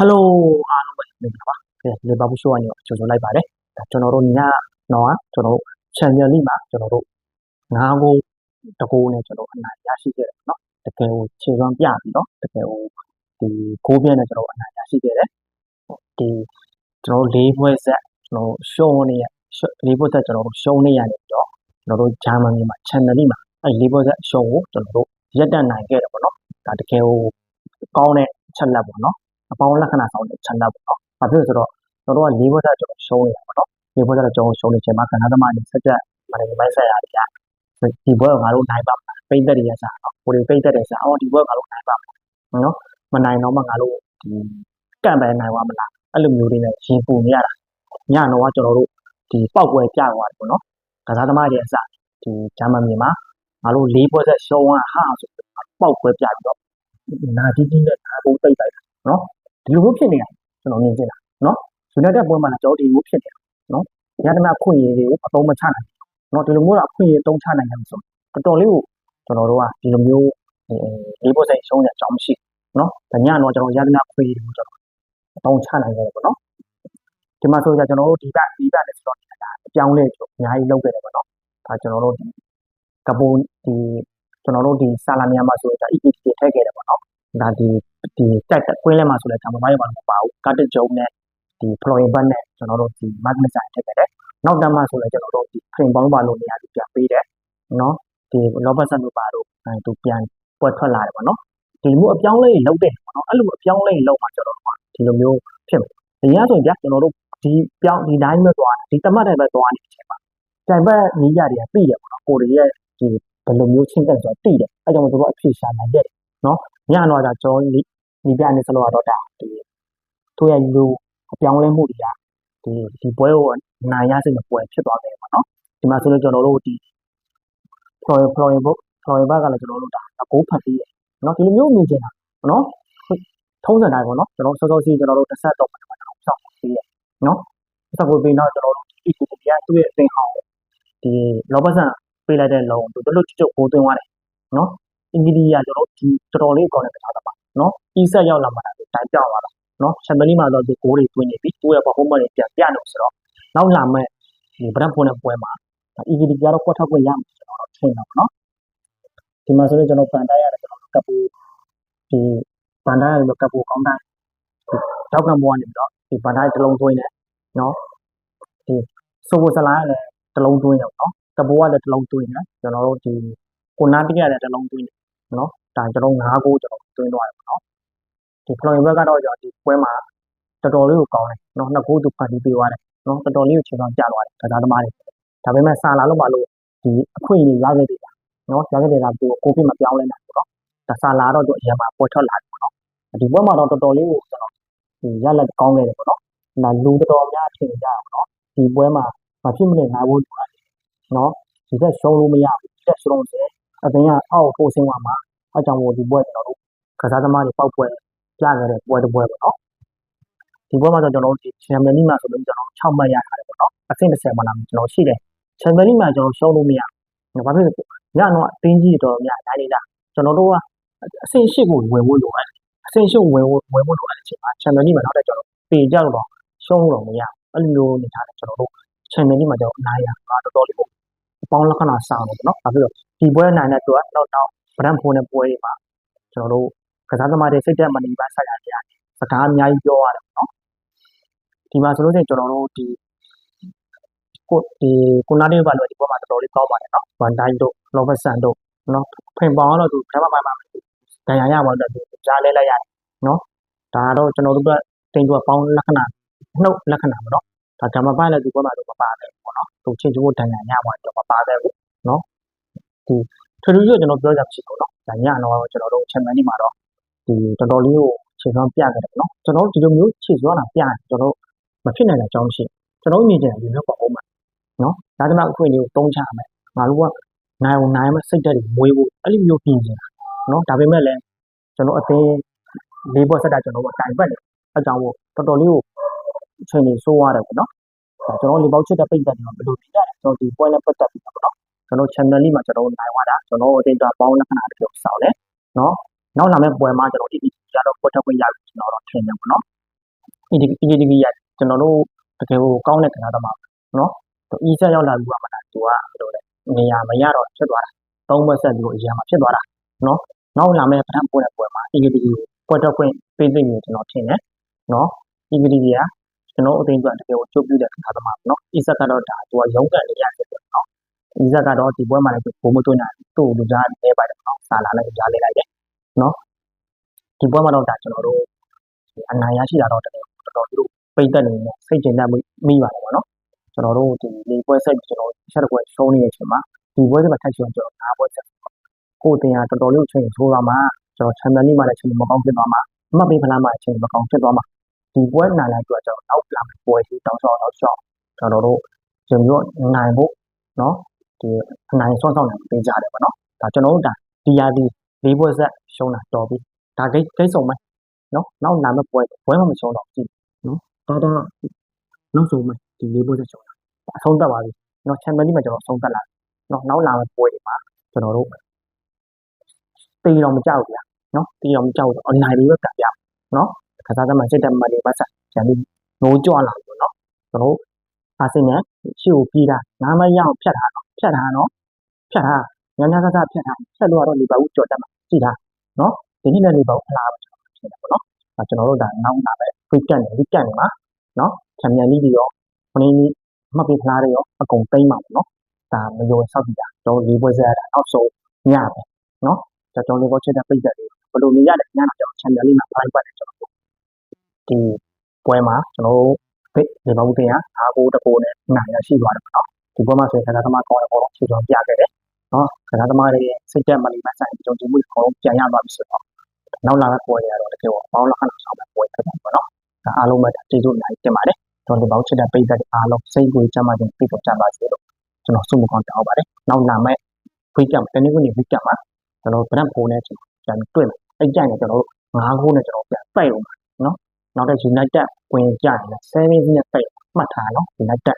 ဟယ်လိုအားလုံးပဲမင်္ဂလာပါ။အဲလေဘာဘူးရှိုးကနေကြိုဆိုလိုက်ပါတယ်။ဒါကျွန်တော်တို့ညတော့ကျွန်တော်တို့ချန်ပီယံလိမှာကျွန်တော်တို့၅ဂိုးတဂိုးနဲ့ကျွန်တော်အနိုင်ရရှိခဲ့တယ်နော်။တကယ်ကိုခြေစွမ်းပြပြီးတော့တကယ်ကိုဒီဂိုးပြဲနဲ့ကျွန်တော်အနိုင်ရရှိခဲ့တယ်။ဒီကျွန်တော်လေးပွဲဆက်ကျွန်တော်ရှုံးနေရလေးပွဲဆက်ကျွန်တော်တို့ရှုံးနေရတယ်ပြီးတော့ကျွန်တော်တို့ဂျာမနီမှာချန်ပီယံလိမှာအဲလေးပွဲဆက်ရှုံးကိုကျွန်တော်တို့ရက်တက်နိုင်ခဲ့တယ်ပေါ့နော်။ဒါတကယ်ကိုကောင်းတဲ့ချက်လက်ပေါ့နော်။ အပေါင်းလက္ခဏာဆောင်တဲ့ channel ပေါ့နော်။ဘာဖြစ်လို့လဲဆိုတော့ကျွန်တော်တို့ကလေးဘွက်သားကျွန်တော်ရှုံးနေတာပေါ့နော်။လေးဘွက်သားကျွန်တော်ရှုံးနေချိန်မှာကဏ္ဍသမားတွေဆက်ချက်မနေမိုင်းဆက်ရတယ်ကြာ။ဒီဘွက်ကငါတို့နိုင်ပါမှာပိတ်သက်တွေရစားနော်။ကိုယ်တွေပိတ်သက်တယ်စားအော်ဒီဘွက်ကငါတို့နိုင်ပါမှာနော်။မနိုင်တော့မှငါတို့ဒီကန့်ပဲနိုင်သွားမလား။အဲ့လိုမျိုးတွေနဲ့ရင်ပူနေရတာ။ညတော့ကကျွန်တော်တို့ဒီပောက်ပွဲကြာသွားတယ်ပေါ့နော်။ကစားသမားတွေအစားဒီဂျာမန်မြေမှာငါတို့လေးဘွက်ဆက်ရှုံးရဟာဆိုပောက်ပွဲပြပြီးတော့နာတီးတီးနဲ့နာပုံတိတ်လိုက်တာနော် ဒီလိုမျိုးဖြစ်နေတာကျွန်တော်မြင်ချင်တာနော်ယူနိုက်တက်ပွဲမှာလည်းကျွန်တော်ဒီလိုဖြစ်နေတာနော်ရတနာခွင့်ရည်တွေကိုအသုံးမချနိုင်ဘူးနော်ဒီလိုမျိုးတော့အခွင့်အရေးအသုံးချနိုင်တယ်ဆိုတော်တော်လေးကိုကျွန်တော်တို့ကဒီလိုမျိုးလေးဖို့ဆိုင်ရှုံးတဲ့အကြောင်းမရှိနော်ဒါညတော့ကျွန်တော်ရတနာခွင့်ရည်တွေကိုကျွန်တော်အသုံးချနိုင်တယ်ပေါ့နော်ဒီမှာဆိုကြကျွန်တော်တို့ဒီကဒီကလည်းဆိုတော့အပြောင်းလဲကျွန်တော်အများကြီးလုပ်ခဲ့တယ်ပေါ့နော်ဒါကျွန်တော်တို့ဒီကပိုဒီကျွန်တော်တို့ဒီဆာလာမီယာမှာဆိုရင်ဒါ EPT ထည့်ခဲ့တယ်ပေါ့နော် ဒါဒီဒီတက်ကွင်းလဲမှာဆိုလဲကျွန်တော်မိုင်းမှာမပါဘူးကတ်တစ်ဂျုံနဲ့ဒီ flooring band နဲ့ကျွန်တော်တို့ဒီ magnet ဆိုင်ထည့်ခဲ့တယ်နောက်တန်းမှာဆိုလဲကျွန်တော်တို့ဒီ frame ပေါင်းပါလို့နေရာကြီးပြန်ပေးတယ်နော်ဒီ Robertson တို့ပါတော့အဲသူပြန်ပွက်ထွက်လာတယ်ပေါ့နော်ဒီမျိုးအပြောင်းလဲကြီးလုပ်တယ်ပေါ့နော်အဲ့လိုအပြောင်းလဲကြီးလုပ်မှကျွန်တော်တို့ကဒီလိုမျိုးဖြစ်မယ်ဒီရဆိုရင်ဗျာကျွန်တော်တို့ဒီပြောင်းဒီတိုင်းပဲသွားဒီတမတ်တိုင်းပဲသွားနေတဲ့အချိန်မှာတိုင်ဘက်နီးကြတွေကပြီးတယ်ပေါ့နော်ကိုတွေရဲ့ဒီဘယ်လိုမျိုးချင်းတက်ဆိုတော့တိတယ်အဲကြောင့်မို့သူတို့အဖြေရှာနိုင်တယ် နော်ညတော့ဒါကျွန်တော်ဒီပြနေစလို့တော့ဒါဒီသူ့ရဲ့လူအပြောင်းလဲမှုတွေကဒီဒီပွဲကိုနိုင်ရစိတ်မပွဲဖြစ်သွားတယ်ပေါ့နော်ဒီမှာဆိုလို့ကျွန်တော်တို့ဒီ Floyd Floyd ဘု Floyd ဘကလည်းကျွန်တော်တို့ဒါအကိုးဖတ်ပြီးတယ်နော်ဒီလိုမျိုးမြင်ချင်တာနော်ထုံးစံတိုင်းပေါ့နော်ကျွန်တော်စောစောစီးကျွန်တော်တို့တစ်ဆက်တော့ကျွန်တော်စောင့်ပြီးတယ်နော်ဆက်ကိုပြီးတော့ကျွန်တော်တို့ဒီကိုပြသူ့ရဲ့အသင်ဟောင်းဒီ Robertson ပေးလိုက်တဲ့လုံသူတို့တို့ချုပ်ကိုသွင်းသွားတယ်နော် အင်္ဂလိပ်ကကျွန်တော်ဒီတော်တော်လေးကောင်းတဲ့တရားသမားနော်အီဆက်ရောက်လာမှတိုင်ပြောင်းလာတာနော်ချန်ပီယံလိမှာတော့ဒီဂိုးတွေသွင်းနေပြီသူ့ရဲ့ performance တွေပြန်ပြလို့ဆိုတော့နောက်လာမဲ့ဒီဗရန်ဖွန်တဲ့ပွဲမှာအီဂီဒီကတော့ကွက်ထောက်ခွင့်ရမယ်ကျွန်တော်တော့ထင်တာပေါ့နော်ဒီမှာဆိုရင်ကျွန်တော်ပန်တိုက်ရတယ်ကျွန်တော်ကပ်ပူဒီပန်တိုက်ရတယ်ကပ်ပူကောင်းတိုင်းဒီတောက်ကံပေါ်ကနေပြီးတော့ဒီပန်တိုက်တစ်လုံးသွင်းတယ်နော်ဒီဆိုဘိုဆလာကလည်းတစ်လုံးသွင်းတယ်နော်ကပူကလည်းတစ်လုံးသွင်းတယ်ကျွန်တော်တို့ဒီကိုနာတိကလည်းတစ်လုံးသွင်းတယ် နော်ဒါကျွန်တော်၅ကိုကျွန်တော်သွင်းသွားတယ်ပေါ့နော်ဒီ flowing back ကတော့ကျွန်တော်ဒီပွဲမှာတော်တော်လေးကိုကောင်းတယ်နော်နှစ်ကိုသူဖန်တီးပေးသွားတယ်နော်တော်တော်လေးကိုချိန်ဆောင်ကြသွားတယ်ကစားသမားတွေဒါပေမဲ့ဆာလာလို့မလို့ဒီအခွင့်အရေးရခဲ့တယ်နော်ရခဲ့တယ်ကသူကိုပြမပြောင်းလဲနိုင်ဘူးနော်ဒါဆာလာတော့သူအရင်မှာပေါ်ထွက်လာတယ်ပေါ့နော်ဒီပွဲမှာတော့တော်တော်လေးကိုကျွန်တော်ဒီရလက်ကောင်းခဲ့တယ်ပေါ့နော်ဒါလူတော်တော်များထင်ကြအောင်နော်ဒီပွဲမှာမဖြစ်မနေနိုင်ဖို့တူတယ်နော်ဒီသက်ရှုံးလို့မရဘူးဒီသက်ရှုံးတယ် အသင်းကအောက်ပို့ဆင်းသွားမှာအဲကြောင့်မို့ဒီပွဲကျွန်တော်တို့ကစားသမားတွေပောက်ပွဲပြခဲ့တဲ့ပွဲတစ်ပွဲပေါ့နော်ဒီပွဲမှာတော့ကျွန်တော်တို့ဒီချန်ပီယံလိမှာဆိုလို့ကျွန်တော်6မှတ်ရထားတယ်ပေါ့နော်အဆင့်30မှလာကျွန်တော်ရှိတယ်ချန်ပီယံလိမှာကျွန်တော်ရှုံးလို့မရဘူးဘာဖြစ်လဲညတော့အတင်းကြီးတော်များတိုင်းနေတာကျွန်တော်တို့ကအဆင့်8ကိုဝင်ဖို့လိုတယ်အဆင့်8ဝင်ဖို့ဝင်ဖို့လိုတဲ့အချိန်မှာချန်ပီယံလိမှာနောက်တဲ့ကျွန်တော်ပေကြတော့ရှုံးလို့မရအဲ့လိုမျိုးနေထားတယ်ကျွန်တော်တို့ချန်ပီယံလိမှာကျွန်တော်အနိုင်ရတာတော်တော်လေးပေါ့အ ပေါင်းလက္ခဏာဆောင်တယ်နော်ဘာဖြစ်လို့ဒီပွဲနိုင်တဲ့သူကတော့တော့ဗရန်ဖိုးနဲ့ပွဲတွေမှာကျွန်တော်တို့ကစားသမားတွေစိတ်တက်မနေပါဆက်ရကြတယ်စကားအများကြီးပြောရတယ်နော်ဒီမှာဆိုလို့ရှိရင်ကျွန်တော်တို့ဒီကိုဒီကိုနာတေးပါလို့ဒီပွဲမှာတော်တော်လေးကောင်းပါတယ်နော်ဝန်တိုင်းတို့လောဘဆန်တို့နော်ဖင်ပေါင်းတော့သူဓမ္မပိုင်မှာဒဏ်ရာရပါတော့သူကြားလဲလိုက်ရတယ်နော်ဒါတော့ကျွန်တော်တို့ကတင်တူပေါင်းလက္ခဏာနှုတ်လက္ခဏာပေါ့နော်ဒါဓမ္မပိုင်လည်းဒီပွဲမှာတော့မပါတယ်ပေါ့နော်သူချင်းချိုးဒဏ်ရာရပါတော့မ ပါခဲ့ဘူးနော်ဒီထထူးထူးကျွန်တော်ပြောကြဖြစ်တော့နော်ဒါညတော့ကျွန်တော်တို့ချန်ပီယံလိမှာတော့ဒီတော်တော်လေးကိုခြေစွမ်းပြခဲ့တယ်နော်ကျွန်တော်ဒီလိုမျိုးခြေစွမ်းတာပြတယ်ကျွန်တော်မဖြစ်နိုင်တဲ့အကြောင်းရှိကျွန်တော်မြင်ကြတယ်ဒီမျိုးပေါ့ဟုတ်မှာနော်ဒါကမှအခွင့်အရေးကိုတုံးချမယ်ငါတို့ကနိုင်အောင်နိုင်မဲ့စိတ်ဓာတ်တွေမွေးဖို့အဲ့လိုမျိုးပြင်နေတာနော်ဒါပေမဲ့လည်းကျွန်တော်အသေးလေးဘောဆက်တာကျွန်တော်ကတိုင်ပတ်တယ်အကြောင်းကိုတော်တော်လေးကိုအချိန်ကြီးဆိုးရတယ်ပေါ့နော် ကျွန်တော်လေပေါက်ချစ်တဲ့ပိတ်သက်တွေမှာဘယ်လိုနေကြလဲကျွန်တော်ဒီ point နဲ့ပတ်သက်ပြီးတော့ပေါ့နော်ကျွန်တော် channel လေးမှာကျွန်တော်နိုင်သွားတာကျွန်တော်အတင်းတော့ပေါင်းလက္ခဏာတွေပြောဆောင်တယ်နော်နောက်လာမယ့်ပွဲမှာကျွန်တော်ဒီ video ကတော့ပေါ်ထွက်ခွင့်ရပြီကျွန်တော်တော့ထင်တယ်ပေါ့နော် EDG EDG ကကျွန်တော်တို့တကယ်ကိုကောင်းတဲ့ကစားသမားနော်သူ E ဆက်ရောက်လာပြီးတော့မှသူကဘယ်လိုလဲနေရာမရတော့ဖြစ်သွားတာသုံးဘက်ဆက်ပြီးတော့အရာမှာဖြစ်သွားတာနော်နောက်လာမယ့်ပထမပွဲတဲ့ပွဲမှာ EDG ကိုပွဲတော့ခွင့်ပေးသိနေကျွန်တော်ထင်တယ်နော် EDG က ကျွန်တော်အသိအတွက်တကယ်ကိုချုပ်ပြတဲ့ကစားသမားနော် E ဆက်ကတော့ဒါသူကရုံးကန်နေရဖြစ်တယ်နော် E ဆက်ကတော့ဒီပွဲမှာလည်းဘိုးမသွင်းတာသူ့လူကြားနေပါတယ်နော်စာလာလည်းကြားလေးလိုက်တယ်နော်ဒီပွဲမှာတော့ဒါကျွန်တော်တို့အနိုင်ရရှိတာတော့တကယ်တော်တော်တို့ပိတ်သက်နေနေစိတ်ကျဉ်တတ်မိပါတယ်ပေါ့နော်ကျွန်တော်တို့ဒီလေပွဲဆက်ကျွန်တော်ဆက်တစ်ပွဲရှုံးနေတဲ့အချိန်မှာဒီပွဲတွေမှာထပ်ရှုံးကျွန်တော်ငါးပွဲဆက်ကိုတင်ကတော်တော်လေးချိန်ထိုးသွားမှာကျွန်တော်ချန်ပီယံလိမှာလည်းချိန်မကောင်းဖြစ်သွားမှာအမှတ်ပေးဖလားမှာချိန်မကောင်းဖြစ်သွားမှာ ဒီပွဲနိုင်လိုက်တော့ကျွန်တော်နောက်လာပွဲကြီးတောင်းဆောက်တော့ရှော့ကျွန်တော်တို့ကျွန်တော်နိုင်ဖို့နော်ဒီအနိုင်ဆော့ဆော့နိုင်ပေးကြတယ်ပေါ့နော်ဒါကျွန်တော်တို့ဒါဒီယာဒီလေးပွဲဆက်ရှုံးတာတော်ပြီဒါဂိတ်ဂိတ်ဆုံးမယ်နော်နောက်နာမဲ့ပွဲပွဲမှမရှုံးတော့ကြည့်နော်တော်တော်နောက်ဆုံးမယ်ဒီလေးပွဲဆက်ရှုံးတာအဆုံးသက်ပါပြီနော်ချန်ပီယံလိမှာ ကျွန်တော်အဆုံးသက်လာနော်နောက်လာမဲ့ပွဲတွေမှာကျွန်တော်တို့တေးတော့မကြောက်ဘူးဗျာနော်တေးတော့မကြောက်ဘူးအနိုင်တွေပဲကပ်ပြနော်ကစားသမားစိတ်တက်မှတ်တွေပါဆက်ဂျန်ပြီးနိုးကြွလာပြီနော်ကျွန်တော်အာဆင်နယ်ရှေ့ကိုပြေးတာနားမရအောင်ဖြတ်ထားတော့ဖြတ်ထားနော်ဖြတ်ထားညညကကဖြတ်ထားဆက်လို့တော့လီဗာပူးကြော်တက်မှာကြည့်ထားနော်ဒီနေ့လည်းလီဗာပူးဖလားပဲကျွန်တော်ထင်တယ်ပေါ့နော်အဲကျွန်တော်တို့ဒါနောက်လာပဲ weekend နဲ့ weekend မှာနော်ချန်ပီယံလိပြီးရောခဏလေးမှတ်ပေးဖလားတွေရောအကုန်သိမ်းပါမယ်နော်ဒါမယုံဆောက်ကြည့်တာကျွန်တော်လေးပွဲဆက်ရတာနောက်ဆုံးညပဲနော်ကျွန်တော်လေးပွဲချက်တဲ့ပိတ်သက်တွေဘယ်လိုနေရလဲညနာကျွန်တော်ချန်ပီယံလိမှာဖိုင်ပတ်တယ်ကျွန်တော် ဒီပွဲမှာကျွန်တော်တို့ဖိလီဗာပူးတင်ကအားကိုတကိုနဲ့နိုင်ရရှိသွားတယ်ပေါ့နော်ဒီပွဲမှာဆိုရင်ကစားသမားကောင်းတဲ့ဘောလုံးခြေတော်ပြခဲ့တယ်နော်ကစားသမားတွေစိတ်တက်မလီမဆိုင်ကြုံကြည်မှုအကုန်ပြန်ရသွားပြီဆိုတော့နောက်လာတဲ့ပွဲတွေကတော့တကယ်ကိုဘောလုံးလက္ခဏာဆောင်တဲ့ပွဲဖြစ်တယ်ပေါ့နော်ဒါအားလုံးပဲကျေးဇူးအများကြီးတင်ပါတယ်ကျွန်တော်ဒီဘောက်ချစ်တဲ့ပိတ်သက်အားလုံးစိတ်ကိုကြမ်းမှခြင်းပြည့်စုံကြပါစေလို့ကျွန်တော်ဆုမကောင်းတောင်းပါတယ်နောက်လာမယ့် weekend တနေ့ကနေ weekend မှာကျွန်တော်ဗရန်ပိုနဲ့ကျွန်တော်ပြန်တွေ့မယ်အဲ့ကြိုင်နဲ့ကျွန်တော်တို့၅ခုနဲ့ကျွန်တော်ပြန်ပိတ်အောင်ပါနော် နောက်တဲ့ United ဝင်ကြရင်7နဲ့ပိတ်မှတ်ထားနော် United